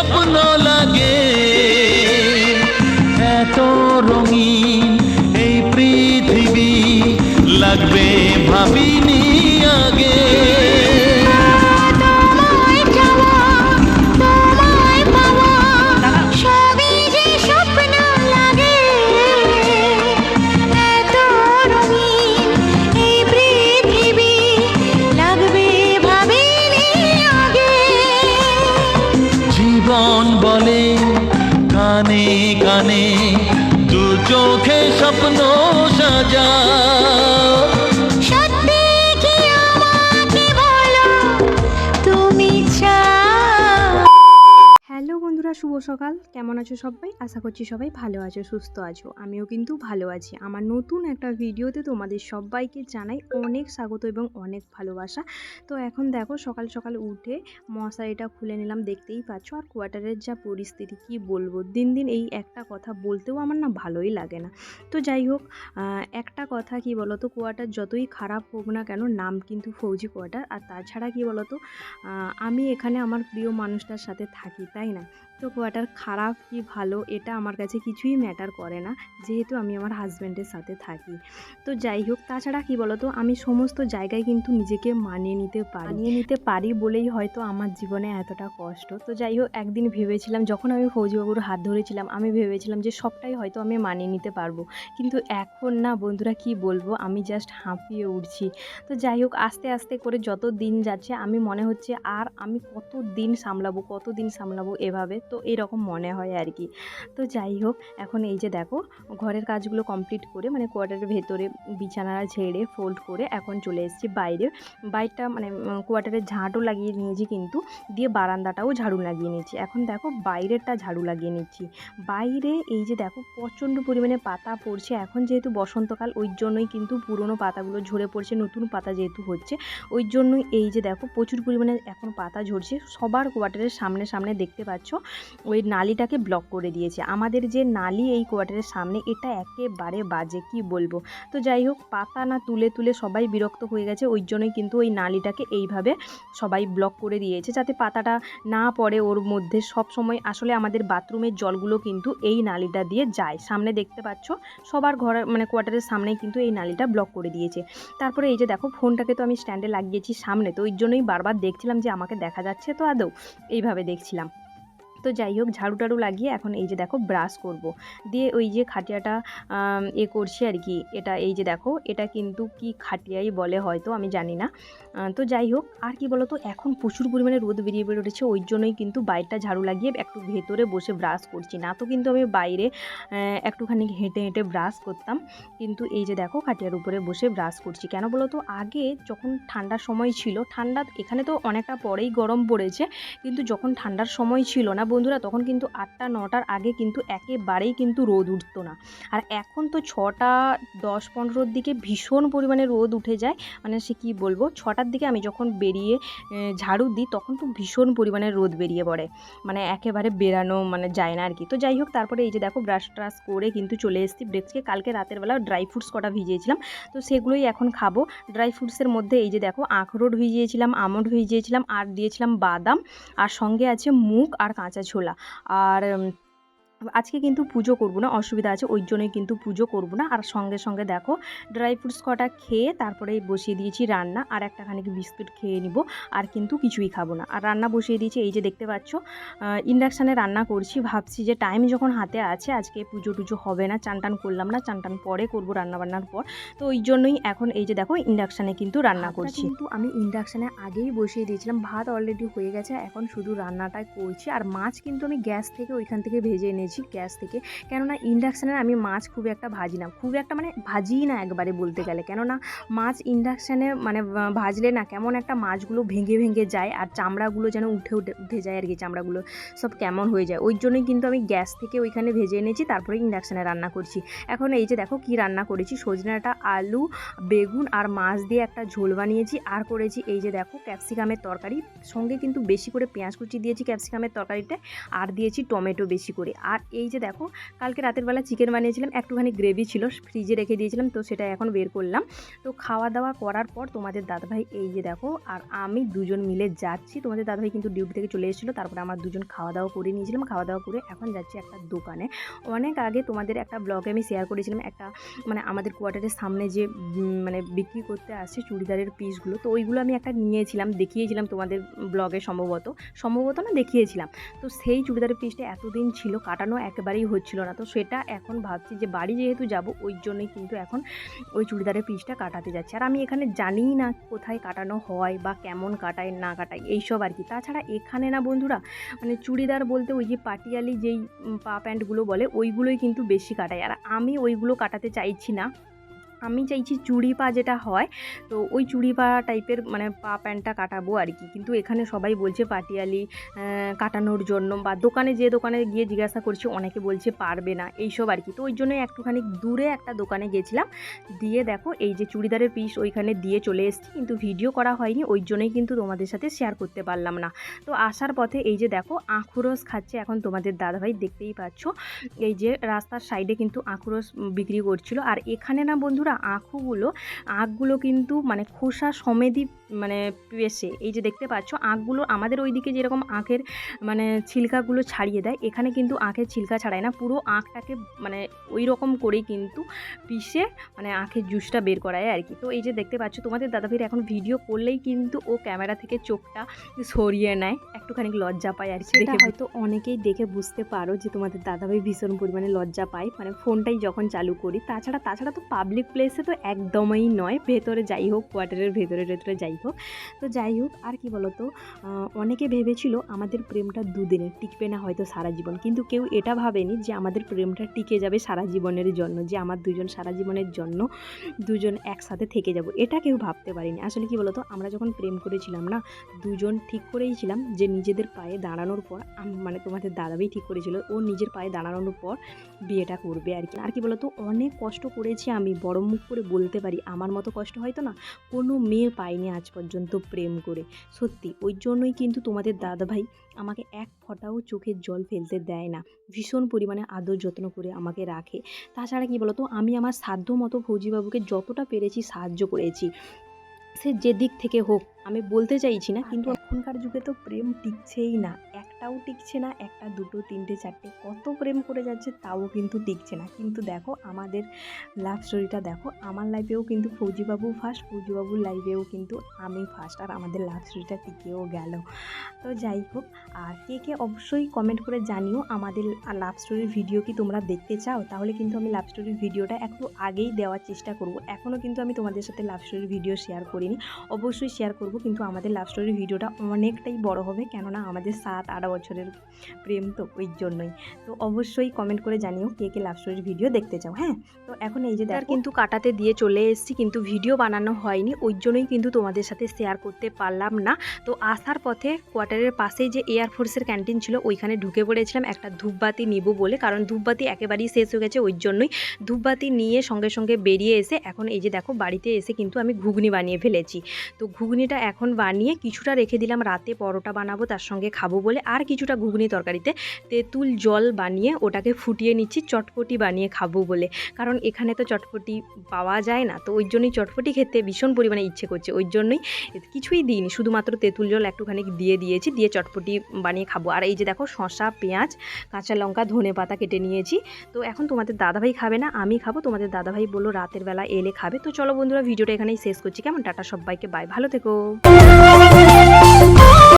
স্বপ্ন লাগে কানে কানে দু চোখে স্বপ্ন সাজা সকাল। কেমন আছো সবাই? আশা করছি সবাই ভালো আছো, সুস্থ আছো। আমিও কিন্তু ভালো আছি। আমার নতুন একটা ভিডিওতে তোমাদের সবাইকে জানাই অনেক স্বাগত এবং অনেক ভালোবাসা। তো এখন দেখো, সকাল সকাল উঠে মশারিটা খুলে নিলাম, দেখতেই পাচ্ছ। আর কোয়ার্টারের যা পরিস্থিতি, কি বলব? দিন দিন এই একটা কথা বলতেও আমার না ভালোই লাগে না। তো যাই হোক একটা কথা কি বলো তো কোয়ার্টার যতই খারাপ হোক না কেন, নাম কিন্তু ফৌজি কোয়ার্টার। আর তাছাড়া কি বলো তো আমি এখানে আমার প্রিয় মানুষটার সাথে থাকি, তাই না? তো কোয়ার্টার খারাপ কি ভালো এটা আমার কাছে কিছুই ম্যাটার করে না। যেহেতু আমি আমার হাজব্যান্ডের সাথে থাকি। তো যাই হোক, তাছাড়া কি বলতো? আমি সমস্ত জায়গায় কিন্তু নিজেকে মানিয়ে নিতে পারি। মানিয়ে নিতে পারি বলেই হয়তো আমার জীবনে এতটা কষ্ট। তো যাই হোক, একদিন ভেবেছিলাম, যখন আমি ফৌজিবাবুর হাত ধরেছিলাম, আমি ভেবেছিলাম যে সবটাই হয়তো আমি মানিয়ে নিতে পারব। কিন্তু এখন না বন্ধুরা, কি বলব? আমি জাস্ট হাঁপিয়ে উঠছি। তো যাই হোক, আস্তে আস্তে করে যত দিন যাচ্ছে, আমি মনে হচ্ছে আর আমি কত দিন সামলাবো কত দিন সামলাবো এভাবে? তো এরকম মনে হয় আর কি। তো যাই হোক, এখন এই যে দেখো, ঘরের কাজগুলো কমপ্লিট করে মানে কোয়ার্টারের ভেতরে বিছানাটা ঝেড়ে ফোল্ড করে এখন চলে এসেছি বাইরে। বাইরটা মানে কোয়ার্টারের ঝাঁটও লাগিয়ে নিয়েছি কিন্তু, দিয়ে বারান্দাটাও ঝাড়ু লাগিয়ে নিয়েছি। এখন দেখো বাইরেরটা ঝাড়ু লাগিয়ে নিচ্ছি। বাইরে এই যে দেখো প্রচণ্ড পরিমাণে পাতা পড়ছে। এখন যেহেতু বসন্তকাল, ওই জন্যই কিন্তু পুরনো পাতাগুলো ঝরে পড়ছে, নতুন পাতা যেহেতু হচ্ছে, ওই জন্যই এই যে দেখো প্রচুর পরিমাণে এখন পাতা ঝরছে। সবার কোয়ার্টারের সামনে সামনে দেখতে পাচ্ছ ওই নালিটাকে ব্লক করে দিয়েছে। আমাদের যে নালি এই কোয়ার্টারের সামনে, এটা একেবারে বাজে, কি বলব? তো যাই হোক, পাতা না তুলে তুলে সবাই বিরক্ত হয়ে গেছে, ওই জন্যই কিন্তু ওই নালিটাকে এইভাবে সবাই ব্লক করে দিয়েছে, যাতে পাতাটা না পড়ে। ওর মধ্যে সব সময় আসলে আমাদের বাথরুমের জলগুলো কিন্তু এই নালিটা দিয়ে যায়। সামনে দেখতে পাচ্ছ, সবার ঘর মানে কোয়ার্টারের সামনেই কিন্তু এই নালিটা ব্লক করে দিয়েছে। তারপরে এই যে দেখো, ফোনটাকে তো আমি স্ট্যান্ডে লাগিয়েছি সামনে, তো ওই জন্যই বারবার দেখছিলাম যে আমাকে দেখা যাচ্ছে তো আদৌ। এইভাবে দেখছিলাম। তো যাই হোক, ঝাড়ু টাড়ু লাগিয়ে এখন এই যে দেখো ব্রাশ করব। দিয়ে ওই যে খাটিয়াটা এ করছি আর কি। এটা এই যে দেখো, এটা কিন্তু কি খাটিয়াই বলে হয়তো, আমি জানি না। তো যাই হোক, আর কি বলতো, এখন প্রচুর পরিমাণে রোদ বেরিয়ে বেরিয়ে উঠেছে ওই জন্যই কিন্তু বাইরটা ঝাড়ু লাগিয়ে একটু ভেতরে বসে ব্রাশ করছি। না তো কিন্তু আমি বাইরে একটুখানি হেঁটে হেঁটে ব্রাশ করতাম। কিন্তু এই যে দেখো, খাটিয়ার উপরে বসে ব্রাশ করছি। কেন বলো তো আগে যখন ঠান্ডার সময় ছিল, ঠান্ডা এখানে তো অনেকটা পরেই গরম পড়েছে, কিন্তু যখন ঠান্ডার সময় ছিল না বন্ধুরা, তখন কিন্তু আটটা, নটার আগে কিন্তু একেবারেই কিন্তু রোদ উঠতো না। আর এখন তো ছটা, দশ, পনেরোর দিকে ভীষণ পরিমাণে রোদ উঠে যায়। মানে সে কী বলব, ছটার দিকে আমি যখন বেরিয়ে ঝাড়ু দিই, তখন তো ভীষণ পরিমাণে রোদ বেরিয়ে পড়ে। মানে একেবারে বেরানো মানে যায় না আর কি। তো যাই হোক, তারপরে এই যে দেখো, ব্রাশ ট্রাশ করে কিন্তু চলে এসেছি। ব্রেকসকে কালকে রাতের বেলা ড্রাই ফ্রুটস কটা ভিজিয়েছিলাম। তো সেগুলোই এখন খাব। ড্রাই ফ্রুটসের মধ্যে এই যে দেখো, আখরোট ভিজিয়েছিলাম, আমন্ড ভিজিয়েছিলাম, আর দিয়েছিলাম বাদাম। আর সঙ্গে আছে মুগ আর কাঁচা ছোলা আর আজকে কিন্তু পুজো করব না অসুবিধা আছে ওই জন্যই কিন্তু পুজো করব না। আর সঙ্গে সঙ্গে দেখো ড্রাই ফ্রুটস কটা খেয়ে তারপরে বসিয়ে দিয়েছি রান্না আর একটা খানিক বিস্কুট খেয়ে নিব আর কিন্তু কিছুই খাব না। আর রান্না বসিয়ে দিয়েছি এই যে দেখতে পাচ্ছ ইন্ডাকশানে রান্না করছি ভাবছি যে টাইম যখন হাতে আছে আজকে পুজো টুজো হবে না চান টান করলাম না চান টান পরে করব রান্না বান্নার পর। তো ওই জন্যই এখন এই যে দেখো ইন্ডাকশানে কিন্তু রান্না করছি। কিন্তু আমি ইন্ডাকশানে আগেই বসিয়ে দিয়েছিলাম ভাত অলরেডি হয়ে গেছে এখন শুধু রান্নাটাই করছি। আর মাছ কিন্তু আমি গ্যাস থেকে ওইখান থেকে ভেজে এনেছি গ্যাস থেকে। কেননা ইন্ডাকশানে আমি মাছ খুব একটা ভাজি না। খুব একটা মানে ভাজিই না একবারে বলতে গেলে। কেননা মাছ ইন্ডাকশানে মানে ভাজলে না কেমন একটা মাছগুলো ভেঙে ভেঙে যায় আর চামড়াগুলো যেন উঠে উঠে উঠে যায় আর কি চামড়াগুলো। সব কেমন হয়ে যায়। ওই জন্যই কিন্তু আমি গ্যাস থেকে ওইখানে ভেজে এনেছি, তারপরে ইন্ডাকশানে রান্না করছি। এখন এই যে দেখো কি রান্না করেছি। সজনাটা আলু, বেগুন আর মাছ দিয়ে একটা ঝোল বানিয়েছি। আর করেছি এই যে দেখো ক্যাপসিকামের তরকারি। সঙ্গে কিন্তু বেশি করে পেঁয়াজ কুচি দিয়েছি ক্যাপসিকামের তরকারিটা আর দিয়েছি টমেটো বেশি করে। আর আর এই যে দেখো, কালকে রাতের বেলা চিকেন বানিয়েছিলাম, একটুখানি গ্রেভি ছিল ফ্রিজে রেখে দিয়েছিলাম, তো সেটা এখন বের করলাম। তো খাওয়া দাওয়া করার পর তোমাদের দাদাভাই এই যে দেখো, আর আমি দুজন মিলে যাচ্ছি। তোমাদের দাদাভাই কিন্তু ডিউটি থেকে চলে এসেছিল, তারপরে আমার দুজন খাওয়া দাওয়া করে নিয়েছিলাম। খাওয়া দাওয়া করে এখন যাচ্ছি একটা দোকানে। অনেক আগে তোমাদের একটা ব্লগে আমি শেয়ার করেছিলাম, একটা মানে আমাদের কোয়ার্টারের সামনে যে মানে বিক্রি করতে আসছে চুড়িদারের পিসগুলো তো ওইগুলো আমি একটা নিয়েছিলাম, দেখিয়েছিলাম তোমাদের ব্লগে সম্ভবত। সম্ভবত না, দেখিয়েছিলাম। তো সেই চুড়িদারের পিসটা এতদিন ছিল কাটানো একেবারেই হচ্ছিল না? তো সেটা এখন ভাবছি যে বাড়ি যেহেতু যাব, ওই জন্যই কিন্তু এখন ওই চুড়িদারের পিসটা কাটাতে যাচ্ছে। আর আমি এখানে জানিই না কোথায় কাটানো হয় বা কেমন কাটায়, না কাটায়, এইসব আর কি। তাছাড়া এখানে না বন্ধুরা মানে চুড়িদার বলতে ওই যে পাটিয়ালি যেই পা প্যান্টগুলো বলে, ওইগুলোই কিন্তু বেশি কাটায়। আর আমি ওইগুলো কাটাতে চাইছি না। আমি চাইছি চুড়ি পা যেটা হয়, তো ওই চুড়ি পা টাইপের মানে পা প্যান্টটা কাটাবো আর কি। কিন্তু এখানে সবাই বলছে পাটিয়ালি কাটানোর জন্য বা দোকানে যে দোকানে গিয়ে জিজ্ঞাসা করছি অনেকে বলছে পারবে না, এইসব আর কি। তো ওই জন্য একটুখানি দূরে একটা দোকানে গেছিলাম, দিয়ে দেখো এই যে চুড়িদারের পিস ওইখানে দিয়ে চলে এসেছি, কিন্তু ভিডিও করা হয়নি, ওই জন্যই কিন্তু তোমাদের সাথে শেয়ার করতে পারলাম না। তো আসার পথে এই যে দেখো আখুরস খাচ্ছে এখন তোমাদের দাদাভাই, দেখতেই পাচ্ছ। এই যে রাস্তার সাইডে কিন্তু আখুরস বিক্রি করছিল, আর এখানে না বন্ধুরা আখুগুলো আখগুলো কিন্তু মানে খোসা সমেতই মানে পেশে। এই যে দেখতে পাচ্ছ আখগুলো আমাদের ওইদিকে যেরকম আখের মানে ছিলকাগুলো ছাড়িয়ে দেয় এখানে কিন্তু আঁখের ছিলকা ছাড়ায় না। পুরো আখটাকে মানে ওই রকম করেই কিন্তু পিষে মানে আঁখের জুসটা বের করা যায় আর কি। তো এই যে দেখতে পাচ্ছ তোমাদের দাদাভাইয়ের এখন ভিডিও করলেই কিন্তু ও ক্যামেরা থেকে চোখটা সরিয়ে নেয় একটুখানি লজ্জা পায় আর কি দেখে। হয়তো অনেকেই দেখে বুঝতে পারো যে তোমাদের দাদাভাই ভীষণ পরিমাণে লজ্জা পায়। মানে ফোনটাই যখন চালু করি তাছাড়া তাছাড়া তো পাবলিক প্লেসে তো একদমই নয়, ভেতরে যাই হোক কোয়ার্টারের ভেতরে ভেতরে যাই হোক। তো যাই হোক, আর কি বলতো অনেকে ভেবেছিল আমাদের প্রেমটা দুদিনের, টিকবে না হয়তো সারা জীবন। কিন্তু কেউ এটা ভাবেনি যে আমাদের প্রেমটা টিকে যাবে সারা জীবনের জন্য, যে আমার দুজন সারা জীবনের জন্য দুজন একসাথে থেকে যাব। এটা কেউ ভাবতে পারিনি। আসলে কি বলতো, আমরা যখন প্রেম করেছিলাম না দুজন ঠিক করেই ছিলাম যে নিজেদের পায়ে দাঁড়ানোর পর মানে তোমাদের দাদাভাই ঠিক করেছিল, ও নিজের পায়ে দাঁড়ানোর পর বিয়েটা করবে আর কি। আর কি বলতো, অনেক কষ্ট করেছি আমি বড় মুখ করে বলতে পারি আমার মতো কষ্ট হয়তো না কোনো মেয়ে পায়নি আজ পর্যন্ত প্রেম করে। সত্যি ওই জন্যই কিন্তু তোমাদের দাদাভাই আমাকে এক ফোঁটাও চোখের জল ফেলতে দেয় না। ভীষণ পরিমাণে আদর যত্ন করে আমাকে রাখে। তাছাড়া কি বলতো আমি আমার সাধ্য মতো ফৌজিবাবুকে যতটা পেরেছি সাহায্য করেছি। সে যে দিক থেকে হোক আমি বলতে চাইছি না কিন্তু এখনকার যুগে তো প্রেম টিকছেই না। একটাও টিকছে না, একটা দুটো, তিনটে, চারটে, কত প্রেম করে যাচ্ছে তাও কিন্তু টিকছে না। কিন্তু দেখো আমাদের লাভ স্টোরিটা দেখো, আমার লাইফেও কিন্তু ফৌজিবাবু ফার্স্ট ফৌজিবাবুর লাইফেও কিন্তু আমি ফার্স্ট আর আমাদের লাভ স্টোরিটা টিকেও গেল। তো যাই হোক, আর কে কে অবশ্যই কমেন্ট করে জানিও আমাদের লাভ স্টোরির ভিডিও কি তোমরা দেখতে চাও? তাহলে কিন্তু আমি লাভ স্টোরির ভিডিওটা একটু আগেই দেওয়ার চেষ্টা করব। এখনও কিন্তু আমি তোমাদের সাথে লাভ স্টোরির ভিডিও শেয়ার করিনি। অবশ্যই শেয়ার করব, কিন্তু আমাদের লাভ স্টোরির ভিডিওটা অনেকটাই বড় হবে, কেননা আমাদের সাত, আট বছরের প্রেম তো ওই জন্যই। তো অবশ্যই কমেন্ট করে জানিও কে কে লাভ স্টোরির ভিডিও দেখতে চাও হ্যাঁ? তো এখন এই যে তার কিন্তু কাটাতে দিয়ে চলে এসেছি কিন্তু ভিডিও বানানো হয়নি ওই জন্যই কিন্তু তোমাদের সাথে শেয়ার করতে পারলাম না। তো আসার পথে কোয়ার্টারের পাশেই যে এয়ারফোর্সের ক্যান্টিন ছিল ওইখানে ঢুকে পড়েছিলাম একটা ধূপবাতি নিব বলে কারণ ধূপবাতি একেবারেই শেষ হয়ে গেছে ওই জন্যই। ধূপবাতি নিয়ে সঙ্গে সঙ্গে বেরিয়ে এসে এখন এই যে দেখো বাড়িতে এসে কিন্তু আমি ঘুগনি বানিয়ে ফেলেছি। তো ঘুগনিটা এখন বানিয়ে কিছুটা রেখে দিলাম রাতে পরোটা বানাবো তার সঙ্গে খাব বলে আর কিছুটা ঘুগনি তরকারিতে তেঁতুল জল বানিয়ে ওটাকে ফুটিয়ে নিচ্ছি, চটপটি বানিয়ে খাব বলে। কারণ এখানে তো চটপটি পাওয়া যায় না, তো ওই জন্যই চটপটি খেতে ভীষণ পরিমাণে ইচ্ছে করছে। ওই জন্যই কিছুই দিইনি, শুধুমাত্র তেঁতুল জল একটুখানি দিয়ে দিয়েছি, দিয়ে চটপটি বানিয়ে খাব। আর এই যে দেখো শসা, পেঁয়াজ, কাঁচা লঙ্কা, ধনে পাতা কেটে নিয়েছি। তো এখন তোমাদের দাদাভাই খাবে না, আমি খাব। তোমাদের দাদাভাই বলল রাতের বেলা এলে খাবে। তো চলো বন্ধুরা, ভিডিওটা এখানেই শেষ করছি। কেমন? টাটা সবাইকে, বাই। ভালো থেকো।